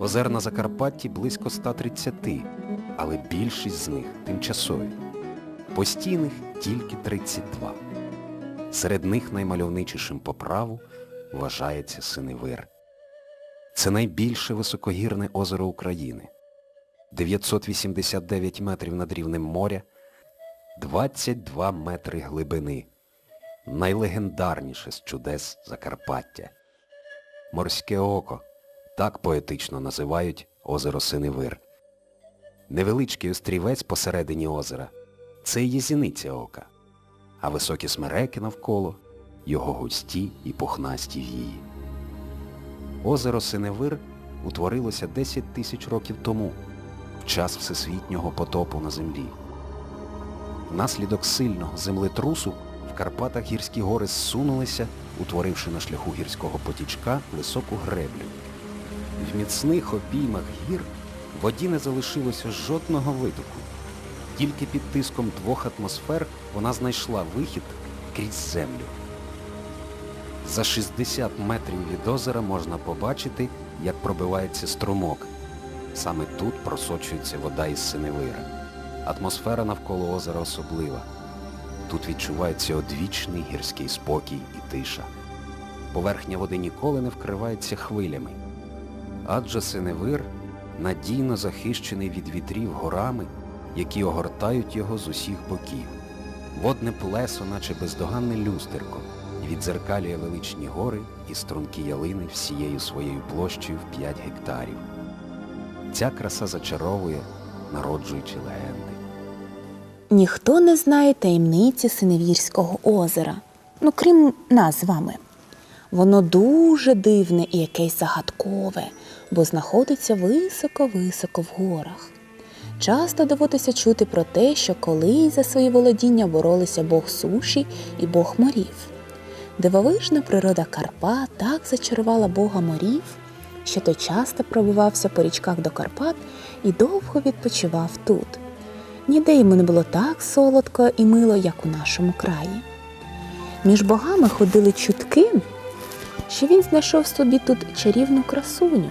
Озер на Закарпатті близько 130, але більшість з них тимчасові. Постійних тільки 32. Серед них наймальовничішим по праву вважається Синевир. Це найбільше високогірне озеро України. 989 метрів над рівнем моря, 22 метри глибини. Найлегендарніше з чудес Закарпаття. Морське око. Так поетично називають озеро Синевир. Невеличкий острівець посередині озера це є зіниця ока, а високі смереки навколо його густі і пухнасті вії. Озеро Синевир утворилося 10 тисяч років тому, в час всесвітнього потопу на землі. Внаслідок сильного землетрусу в Карпатах гірські гори зсунулися, утворивши на шляху гірського потічка високу греблю. В міцних обіймах гір воді не залишилося жодного витоку. Тільки під тиском двох атмосфер вона знайшла вихід крізь землю. За 60 метрів від озера можна побачити, як пробивається струмок. Саме тут просочується вода із синевира. Атмосфера навколо озера особлива. Тут відчувається одвічний гірський спокій і тиша. Поверхня води ніколи не вкривається хвилями. Адже синевир надійно захищений від вітрів горами, які огортають його з усіх боків. Водне плесо, наче бездоганне люстерко, віддзеркалює величні гори і стрункі ялини всією своєю площею в 5 гектарів. Ця краса зачаровує, народжуючи легенди. Ніхто не знає таємниці Синевірського озера, ну крім нас з вами. Воно дуже дивне і якесь загадкове, бо знаходиться високо-високо в горах. Часто доводиться чути про те, що колись за свої володіння боролися Бог суші і Бог морів. Дивовижна природа Карпат так зачарувала Бога морів, що той часто пробивався по річках до Карпат і довго відпочивав тут. Ніде йому не було так солодко і мило, як у нашому краї. Між богами ходили чутки, що він знайшов собі тут чарівну красуню.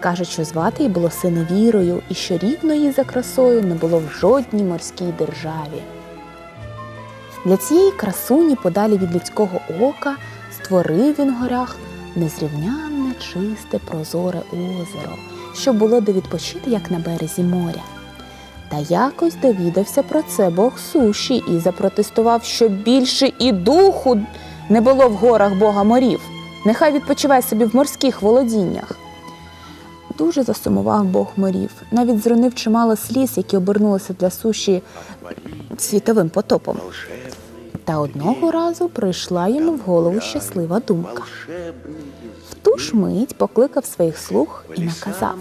Кажуть, що звати її було синевірою і що рівно за красою не було в жодній морській державі. Для цієї красуні, подалі від людського ока, створив він в горах незрівнянне, чисте, прозоре озеро, що було де відпочити, як на березі моря. Та якось довідався про це Бог суші і запротестував, що більше і духу не було в горах Бога морів. Нехай відпочиває собі в морських володіннях. Дуже засумував Бог морів, навіть зронив чимало сліз, які обернулися для суші світовим потопом. Та одного разу прийшла йому в голову щаслива думка. В ту ж мить покликав своїх слуг і наказав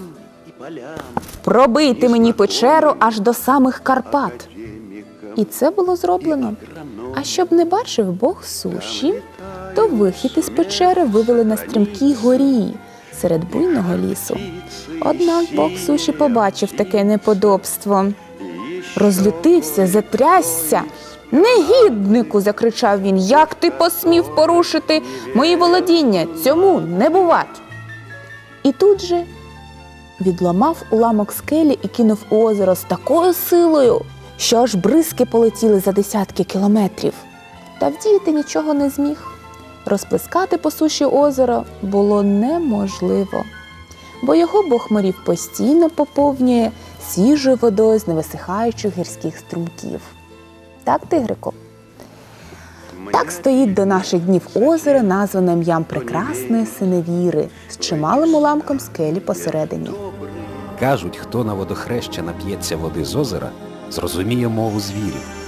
пробийте мені печеру аж до самих Карпат. І це було зроблено. А щоб не бачив Бог суші, то вихід із печери вивели на стрімкій горі серед буйного лісу. Однак Бог суші побачив таке неподобство. Розлютився, затрясся. Негіднику, закричав він, як ти посмів порушити мої володіння? Цьому не бувать. І тут же відламав уламок скелі і кинув у озеро з такою силою, що аж бризки полетіли за десятки кілометрів. Та вдіяти нічого не зміг. Розплескати по суші озеро було неможливо, бо його Бог морів постійно поповнює свіжою водою з невисихаючих гірських струмків. Так, тигрику? Так стоїть до наших днів озеро, назване ім'ям прекрасної синевіри з чималим уламком скелі посередині. Кажуть, хто на водохреща нап'ється води з озера, зрозуміє мову звірів.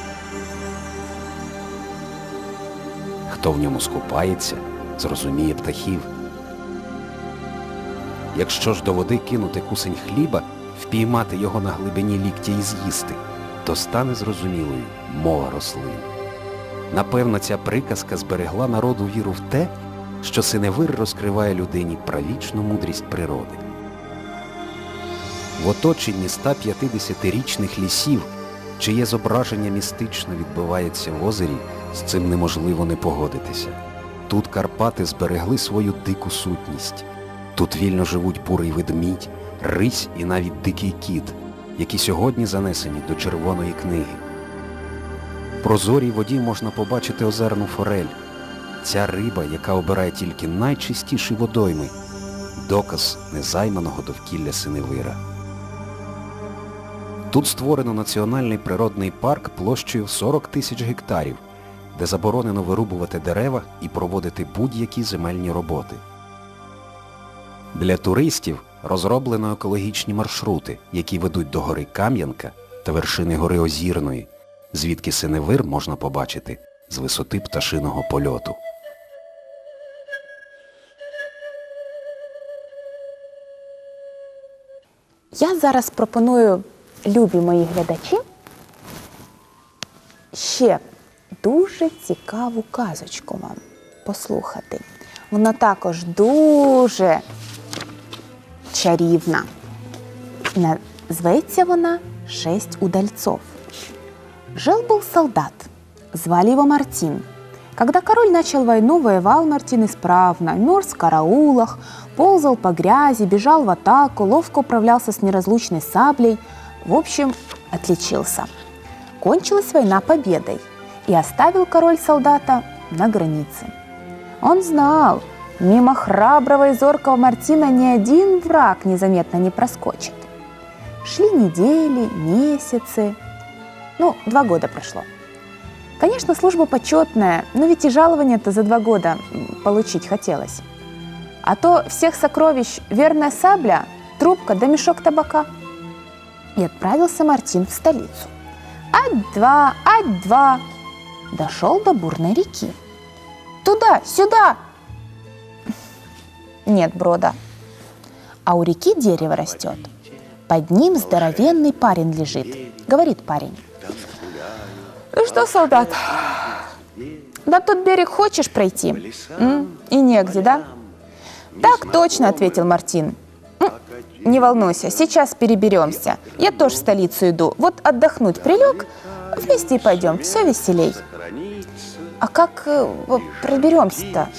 Хто в ньому скупається, зрозуміє птахів. Якщо ж до води кинути кусень хліба, впіймати його на глибині ліктя і з'їсти, то стане зрозумілою мова рослин. Напевно, ця приказка зберегла народу віру в те, що синевир розкриває людині правічну мудрість природи. В оточенні 150-річних лісів, чиє зображення містично відбивається в озері, з цим неможливо не погодитися. Тут Карпати зберегли свою дику сутність. Тут вільно живуть бурий ведмідь, рись і навіть дикий кіт, які сьогодні занесені до червоної книги. В прозорій воді можна побачити озерну форель. Ця риба, яка обирає тільки найчистіші водойми, доказ незайманого довкілля Синевира. Тут створено національний природний парк площею 40 тисяч гектарів, де заборонено вирубувати дерева і проводити будь-які земельні роботи. Для туристів розроблено екологічні маршрути, які ведуть до гори Кам'янка та вершини гори Озірної, звідки Синевир можна побачити з висоти пташиного польоту. Я зараз пропоную, любі мої глядачі, ще дуже цікаву казочку вам послухати. Вона також дуже чарівна. Зветься вона «Шесть удальцов». Жил-был солдат, звали его Мартин. Когда король начал войну, воевал Мартин исправно, мерз в караулах, ползал по грязи, бежал в атаку, ловко управлялся с неразлучной саблей. В общем, отличился. Кончилась война победой, и оставил король солдата на границе. Он знал, мимо храброго и зоркого Мартина ни один враг незаметно не проскочит. Шли недели, месяцы. Ну, два года прошло. Конечно, служба почетная, но ведь и жалование-то за два года получить хотелось. А то всех сокровищ верная сабля, трубка да мешок табака. И отправился Мартин в столицу. Ать-два, ать-два. Дошел до бурной реки. Туда, сюда. Нет брода. А у реки дерево растет. Под ним здоровенный парень лежит. Говорит парень. Ну что, солдат, на тот берег хочешь пройти? И негде, да? Так точно, ответил Мартин. «М, Не волнуйся, сейчас переберемся. Я тоже в столицу иду. Вот отдохнуть прилег, вместе и пойдем. Все веселей. А как э, проберемся-то?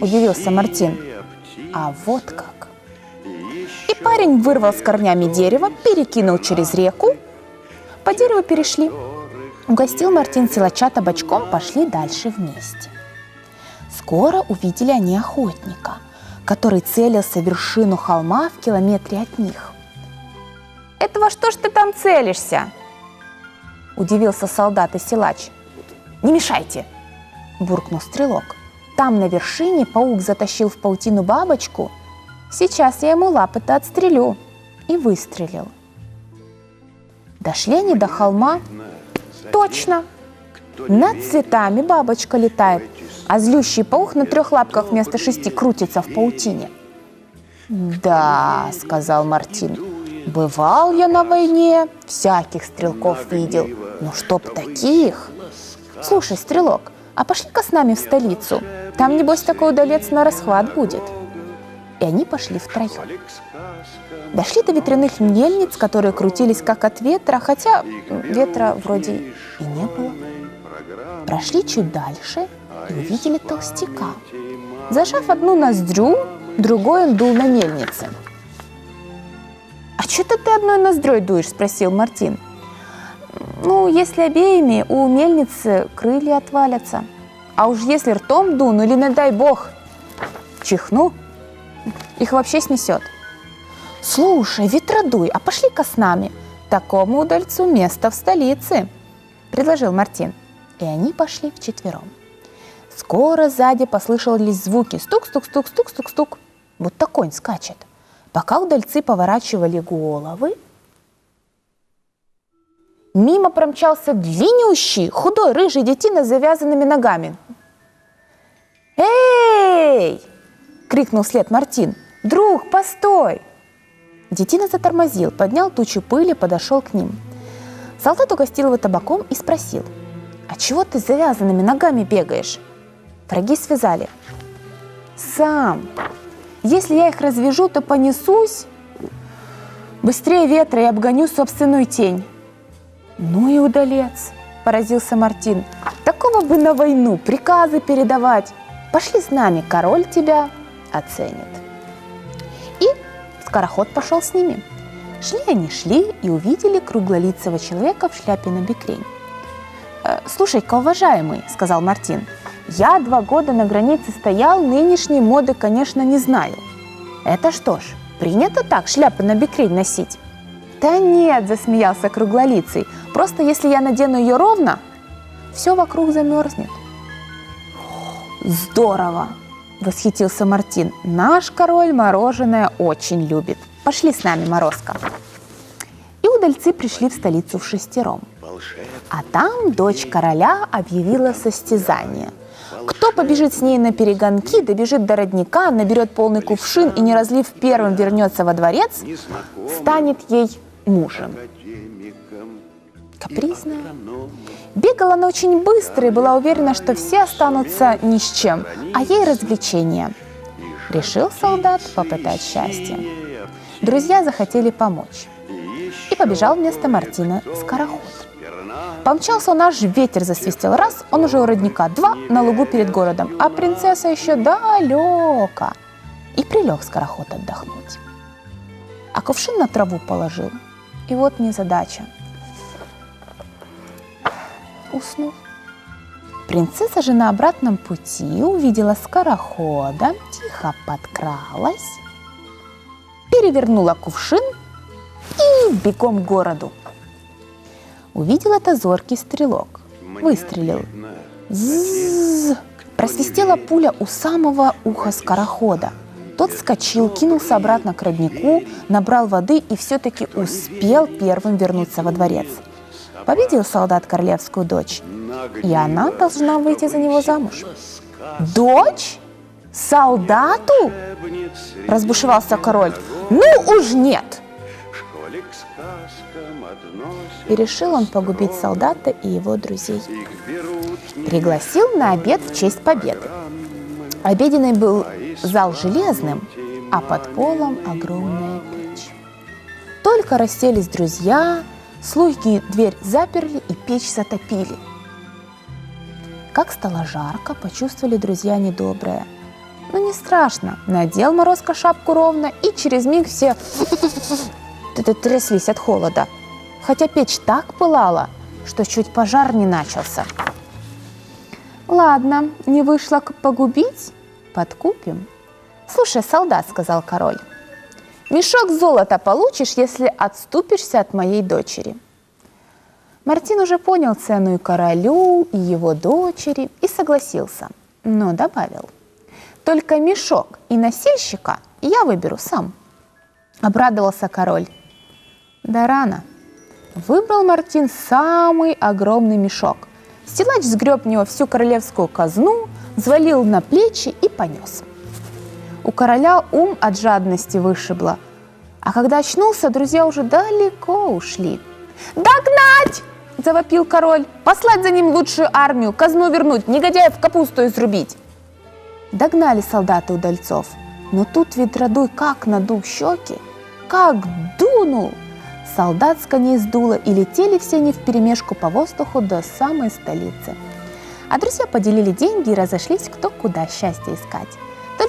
Удивился Мартин. А вот как. И парень вырвал с корнями дерево, перекинул через реку. По дереву перешли. Угостил Мартин силача табачком, пошли дальше вместе. Скоро увидели они охотника, который целился в вершину холма в километре от них. «Это во что ж ты там целишься?» Удивился солдат и силач. «Не мешайте!» – буркнул стрелок. «Там на вершине паук затащил в паутину бабочку. Сейчас я ему лапы-то отстрелю». И выстрелил. Дошли они до холма. Точно! Над цветами бабочка летает, а злющий паук на трех лапках вместо шести крутится в паутине. «Да», — сказал Мартин, — «бывал я на войне, всяких стрелков видел, но чтоб таких...» «Слушай, стрелок, а пошли-ка с нами в столицу, там, небось, такой удалец на расхват будет». И они пошли втроем. Дошли до ветряных мельниц, которые крутились как от ветра, хотя ветра вроде и не было. Прошли чуть дальше и увидели толстяка. Зажав одну ноздрю, другой он дул на мельнице. «А что-то ты одной ноздрой дуешь?» – спросил Мартин. «Ну, если обеими, у мельницы крылья отвалятся. А уж если ртом дуну или, не дай бог, чихну, их вообще снесет». «Слушай, ветродуй, а пошли-ка с нами. Такому удальцу место в столице», – предложил Мартин. И они пошли вчетвером. Скоро сзади послышались звуки стук-стук-стук-стук-стук-стук, будто конь скачет. Пока удальцы поворачивали головы, мимо промчался длиннющий, худой, рыжий детина с завязанными ногами. «Эй!» – крикнул вслед Мартин. «Друг, постой!» Детина затормозил, поднял тучу пыли, подошел к ним. Солдат угостил его табаком и спросил, «А чего ты с завязанными ногами бегаешь?» Враги связали. «Сам. Если я их развяжу, то понесусь быстрее ветра и обгоню собственную тень». «Ну и удалец», – поразился Мартин. «Такого бы на войну приказы передавать. Пошли с нами, король тебя оценит». скороход пошел с ними. Шли они, шли и увидели круглолицего человека в шляпе на бекрень. «Э, «Слушай-ка, уважаемый», — сказал Мартин, — «я два года на границе стоял, нынешней моды, конечно, не знаю. Это что ж, принято так шляпы на бекрень носить?» «Да нет», — засмеялся круглолицый, — «просто если я надену ее ровно, все вокруг замерзнет». «Здорово!» – восхитился Мартин. «Наш король мороженое очень любит. Пошли с нами, Морозко». И удальцы пришли в столицу в шестером. А там дочь короля объявила состязание. Кто побежит с ней на перегонки, добежит до родника, наберет полный кувшин и, не разлив первым, вернется во дворец, станет ей мужем. Капризная. Бегала она очень быстро и была уверена, что все останутся ни с чем, а ей развлечение. Решил солдат попытать счастье. Друзья захотели помочь. И побежал вместо Мартина скороход. Помчался он аж ветер засвистел раз, он уже у родника, два на лугу перед городом, а принцесса еще далека. И прилег скороход отдохнуть. А кувшин на траву положил. И вот незадача уснул. Принцесса же на обратном пути увидела скорохода, тихо подкралась, перевернула кувшин и бегом к городу. Увидел это зоркий стрелок. Выстрелил. Зззз. Просвистела пуля у самого уха скорохода. Тот вскочил, кинулся обратно к роднику, набрал воды и все-таки успел первым вернуться во дворец. Победил солдат королевскую дочь, и она должна выйти за него замуж. Дочь? Солдату? Разбушевался король. Ну уж нет! И решил он погубить солдата и его друзей. Пригласил на обед в честь победы. Обеденный был зал железным, а под полом огромная печь. Только расселись друзья, Слуги дверь заперли и печь затопили. Как стало жарко, почувствовали друзья недоброе. Но не страшно. Надел Морозко шапку ровно, и через миг все тряслись от холода. Хотя печь так пылала, что чуть пожар не начался. «Ладно, не вышло погубить, подкупим». «Слушай, солдат», — сказал король, Мешок золота получишь, если отступишься от моей дочери. Мартин уже понял цену и королю, и его дочери, и согласился, но добавил, только мешок и носильщика я выберу сам. Обрадовался король. Да рано. Выбрал Мартин самый огромный мешок. Стелач сгреб в него всю королевскую казну, взвалил на плечи и понес. У короля ум от жадности вышибло. А когда очнулся, друзья уже далеко ушли. «Догнать!» – завопил король. «Послать за ним лучшую армию, казну вернуть, негодяев капусту изрубить!» Догнали солдаты удальцов. Но тут ветродуй как надул щеки, как дунул! Солдат с коней сдуло, и летели все они вперемешку по воздуху до самой столицы. А друзья поделили деньги и разошлись кто куда счастье искать.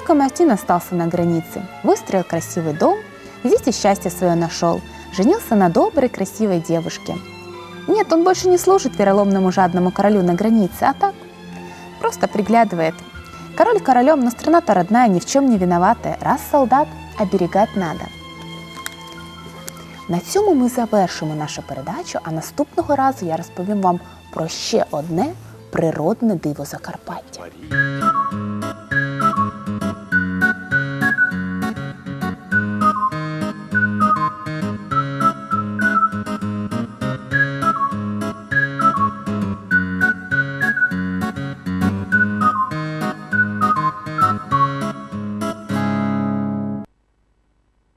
Только остался на границе, выстроил красивый дом, здесь и счастье свое нашел, женился на доброй, красивой девушке. Нет, он больше не служит вероломному жадному королю на границе, а так просто приглядывает. Король королем, но страна-то родная, ни в чем не виноватая. Раз солдат, оберегать надо. На цьому ми завершимо нашу передачу, а наступного разу я розповім вам про ще одне природне диво Закарпаття.